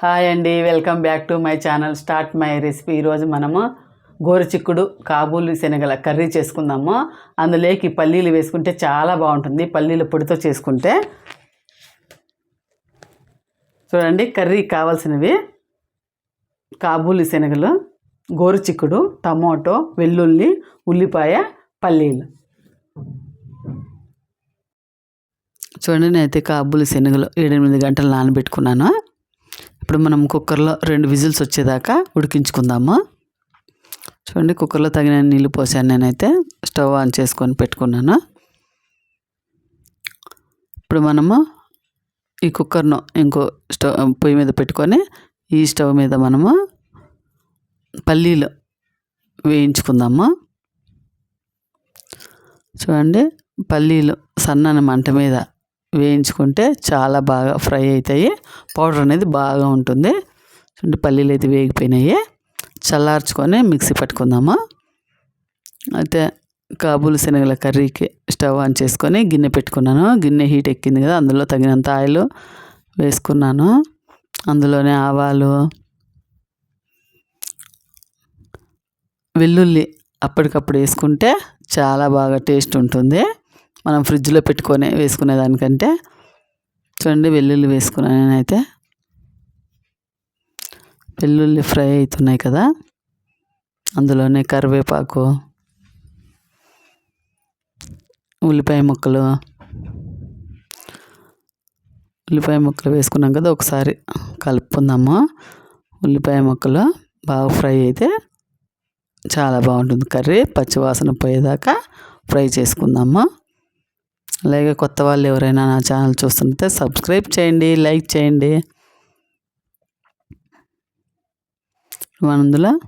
Hi అండి welcome back to my channel start my recipe. ఈరోజు మనము గోరుచిక్కుడు కాబూలి శనగల కర్రీ చేసుకుందాము. అందులోకి పల్లీలు వేసుకుంటే చాలా బాగుంటుంది పల్లీల పొడితో చేసుకుంటే. చూడండి కర్రీ కావాల్సినవి. కాబూలి శనగలు గోరుచిక్కుడు టమాటో వెల్లుల్లి ఉల్లిపాయ పల్లీలు. చూడండి నేనైతే కాబూలి శనగలు ఏడెనిమిది గంటలు నానబెట్టుకున్నాను. ఇప్పుడు మనం కుక్కర్లో రెండు విజిల్స్ వచ్చేదాకా ఉడికించుకుందాము? చూడండి కుక్కర్లో తగిన నీళ్ళు పోసాను నేనైతే. స్టవ్ ఆన్ చేసుకొని పెట్టుకున్నాను. ఇప్పుడు మనము ఈ కుక్కర్ను ఇంకో స్టవ్ పొయ్యి మీద పెట్టుకొని ఈ స్టవ్ మీద మనము పల్లీలు వేయించుకుందాము? చూడండి పల్లీలు సన్నని మంట మీద వేయించుకుంటే చాలా బాగా ఫ్రై అవుతాయి పౌడర్ అనేది బాగా ఉంటుంది. చూడండి పల్లీలు అయితే వేగిపోయినాయి. చల్లార్చుకొని మిక్సీ పట్టుకుందాము? అయితే కాబూలు శనగల కర్రీకి స్టవ్ ఆన్ చేసుకొని గిన్నె పెట్టుకున్నాను. గిన్నె హీట్ ఎక్కింది కదా అందులో తగినంత ఆయిల్ వేసుకున్నాను. అందులోనే ఆవాలు వెల్లుల్లి అప్పటికప్పుడు వేసుకుంటే చాలా బాగా టేస్ట్ ఉంటుంది. మనం ఫ్రిడ్జ్లో పెట్టుకొని వేసుకునే దానికంటే చూడండి వెల్లుల్లి వేసుకున్నాను నేనైతే. వెల్లుల్లి ఫ్రై అవుతున్నాయి కదా. అందులోనే కరివేపాకు ఉల్లిపాయ ముక్కలు. ఉల్లిపాయ ముక్కలు వేసుకున్నాం కదా ఒకసారి కలుపుకుందాము. ఉల్లిపాయ ముక్కలు బాగా ఫ్రై అయితే చాలా బాగుంటుంది. కర్రీ పచ్చివాసన పోయేదాకా ఫ్రై చేసుకుందాము. అలాగే కొత్త వాళ్ళు ఎవరైనా నా ఛానల్ చూస్తుంటే సబ్స్క్రైబ్ చేయండి లైక్ చేయండి. అందులో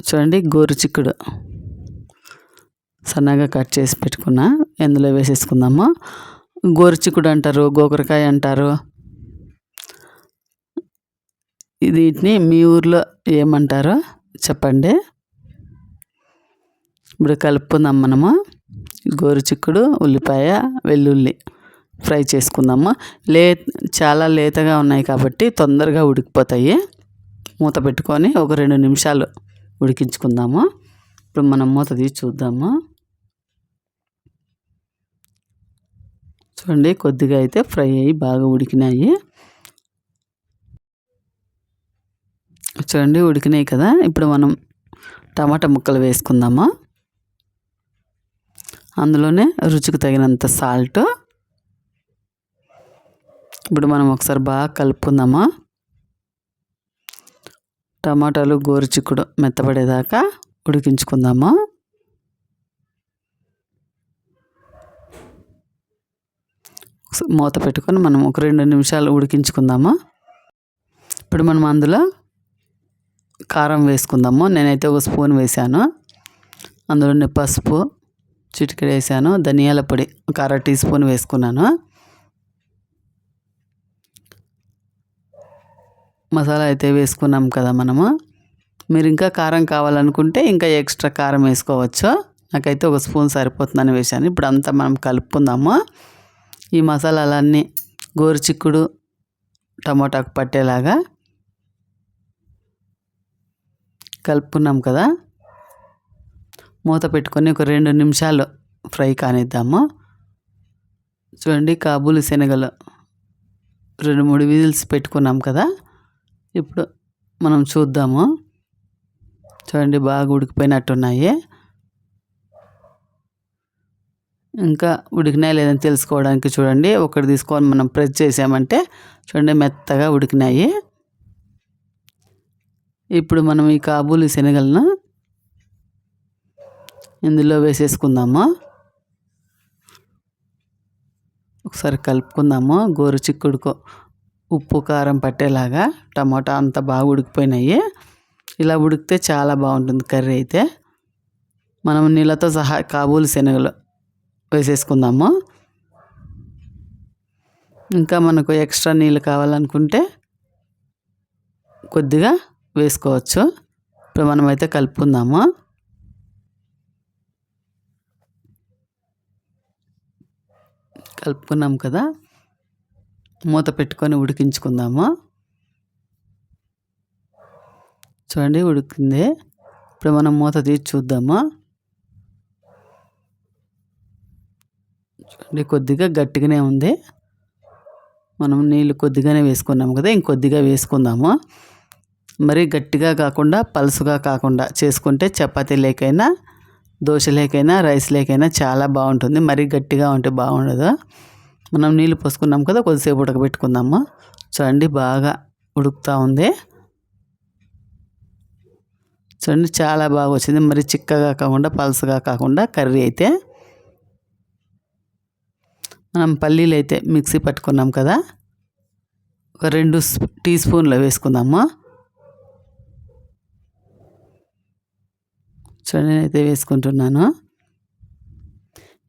చూడండి గోరు చిక్కుడు. సన్నగా కట్ చేసి పెట్టుకున్నా ఎందులో వేసేసుకుందాము. గోరు చిక్కుడు అంటారు గోకరకాయ అంటారు. వీటిని మీ ఊర్లో ఏమంటారో చెప్పండి. ఇప్పుడు కలుపుకుందాం మనము. గోరు చిక్కుడు ఉల్లిపాయ వెల్లుల్లి ఫ్రై చేసుకుందాము. లే చాలా లేతగా ఉన్నాయి కాబట్టి తొందరగా ఉడికిపోతాయి. మూత పెట్టుకొని ఒక రెండు నిమిషాలు ఉడికించుకుందాము. ఇప్పుడు మనం మూత తీసి చూద్దాము. చూడండి కొద్దిగా అయితే ఫ్రై అయ్యి బాగా ఉడికినాయి. చూడండి ఉడికినాయి కదా. ఇప్పుడు మనం టమాటా ముక్కలు వేసుకుందామా. అందులోనే రుచికి తగినంత సాల్ట్ ఇప్పుడు మనం ఒకసారి బాగా కలుపుకుందామా? టమాటాలు గోరుచిక్కుడు మెత్తపడేదాకా ఉడికించుకుందాము? మూత పెట్టుకొని మనం ఒక రెండు నిమిషాలు ఉడికించుకుందాము? ఇప్పుడు మనం అందులో కారం వేసుకుందాము. నేనైతే ఒక స్పూన్ వేసాను అందులోనే పసుపు చిటికెడు వేసాను ధనియాల పొడి ఒక అర టీ స్పూన్ వేసుకున్నాను. మసాలా అయితే వేసుకున్నాం కదా మనము. మీరు ఇంకా కారం కావాలనుకుంటే ఇంకా ఎక్స్ట్రా కారం వేసుకోవచ్చు. నాకైతే ఒక స్పూన్ సరిపోతుందని వేసాను ఇప్పుడు అంతా మనం కలుపుకుందాము. ఈ మసాలాలన్నీ గోరుచిక్కుడు టమోటాకు పట్టేలాగా కలుపుకున్నాం కదా. మూత పెట్టుకొని ఒక రెండు నిమిషాలు ఫ్రై కానిద్దాము. చూడండి కాబూలి శనగలు రెండు మూడు విజిల్స్ పెట్టుకున్నాం కదా. ఇప్పుడు మనం చూద్దాము. చూడండి బాగా ఉడికిపోయినట్టున్నాయి. ఇంకా ఉడికినాయి లేదని తెలుసుకోవడానికి చూడండి. ఒకటి తీసుకొని మనం ప్రెస్ చేసామంటే చూడండి మెత్తగా ఉడికినాయి. ఇప్పుడు మనం ఈ కాబూలి శనగలను ఇందులో వేసేసుకుందాము. ఒకసారి కలుపుకుందాము. గోరు చిక్కుడుకో ఉప్పు కారం పట్టేలాగా టమాటా అంతా బాగా ఉడికిపోయినాయి. ఇలా ఉడికితే చాలా బాగుంటుంది కర్రీ అయితే. మనం నీళ్ళతో సహా కాబూలి శనగలు వేసేసుకుందాము. ఇంకా మనకు ఎక్స్ట్రా నీళ్ళు కావాలనుకుంటే కొద్దిగా వేసుకోవచ్చు. ఇప్పుడు మనమైతే కలుపుకుందాము. కలుపుకున్నాం కదా మూత పెట్టుకొని ఉడికించుకుందాము. చూడండి ఉడికిందే. ఇప్పుడు మనం మూత తీసి చూద్దాము? చూడండి కొద్దిగా గట్టిగానే ఉంది. మనం నీళ్ళు కొద్దిగానే వేసుకున్నాము కదా ఇంకొద్దిగా వేసుకుందాము. మరీ గట్టిగా కాకుండా పలుసుగా కాకుండా చేసుకుంటే చపాతీ లేకైనా దోశలేకైనా రైస్ లేకైనా చాలా బాగుంటుంది. మరీ గట్టిగా ఉంటే బాగుండదు? మనం నీళ్ళు పోసుకున్నాం కదా కొద్దిసేపు ఉడకబెట్టుకుందాము? చూడండి బాగా ఉడుకుతూ ఉంది. చూడండి చాలా బాగా వచ్చింది. మరి చిక్కగా కాకుండా పలుసగా కాకుండా కర్రీ అయితే. మనం పల్లీలు అయితే మిక్సీ పట్టుకున్నాం కదా ఒక రెండు టీ స్పూన్లు వేసుకుందాము? చూడండి అయితే వేసుకుంటున్నాను.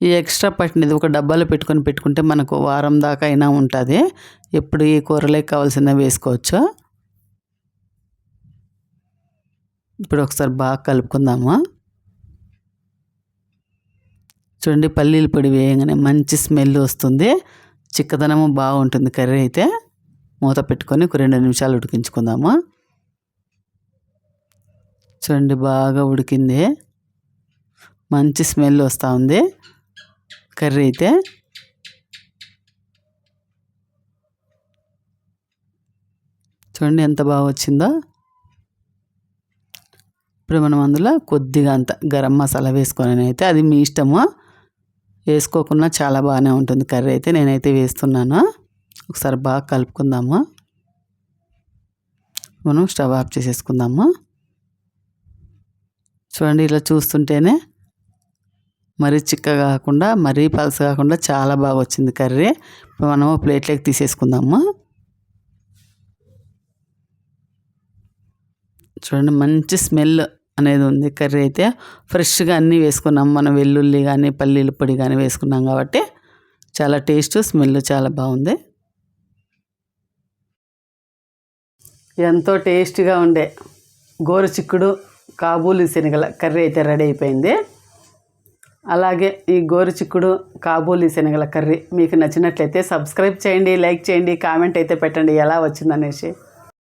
ఈ ఎక్స్ట్రా పట్టినది ఒక డబ్బాలో పెట్టుకొని పెట్టుకుంటే మనకు వారం దాకా అయినా ఉంటుంది. ఎప్పుడు ఈ కూరలే కావాల్సిన వేసుకోవచ్చు. ఇప్పుడు ఒకసారి బాగా కలుపుకుందాము. చూడండి పల్లీల పొడి వేయగానే మంచి స్మెల్ వస్తుంది. చిక్కదనము బాగుంటుంది కర్రీ అయితే. మూత పెట్టుకొని ఒక రెండు నిమిషాలు ఉడికించుకుందాము. చూడండి బాగా ఉడికింది. మంచి స్మెల్ వస్తూ ఉంది. కర్రీ అయితే. చూడండి ఎంత బాగా వచ్చిందో. ఇప్పుడు మనం అందులో కొద్దిగా అంత గరం మసాలా వేసుకొని అయితే అది మీ ఇష్టము. వేసుకోకుండా చాలా బాగానే ఉంటుంది కర్రీ అయితే. నేనైతే వేస్తున్నాను. ఒకసారి బాగా కలుపుకుందాము. మనం స్టవ్ ఆఫ్ చేసేసుకుందాము. చూడండి ఇలా చూస్తుంటేనే మరీ చిక్కగా కాకుండా మరీ పలస కాకుండా చాలా బాగా వచ్చింది కర్రీ. ఇప్పుడు మనము ప్లేట్లోకి తీసేసుకుందాము. చూడండి మంచి స్మెల్ అనేది ఉంది కర్రీ అయితే. ఫ్రెష్గా అన్నీ వేసుకున్నాం. మనం వెల్లుల్లి కానీ పల్లీల పొడి కానీ వేసుకున్నాం కాబట్టి చాలా టేస్ట్ స్మెల్ చాలా బాగుంది. ఎంతో టేస్టీగా ఉండే గోరు చిక్కుడు కాబూలి శనగల కర్రీ అయితే రెడీ అయిపోయింది. అలాగే ఈ గోరు చిక్కుడు కాబూలి శనగల కర్రీ మీకు నచ్చినట్లయితే సబ్స్క్రైబ్ చేయండి లైక్ చేయండి కామెంట్ అయితే పెట్టండి ఎలా వచ్చిందనేసి.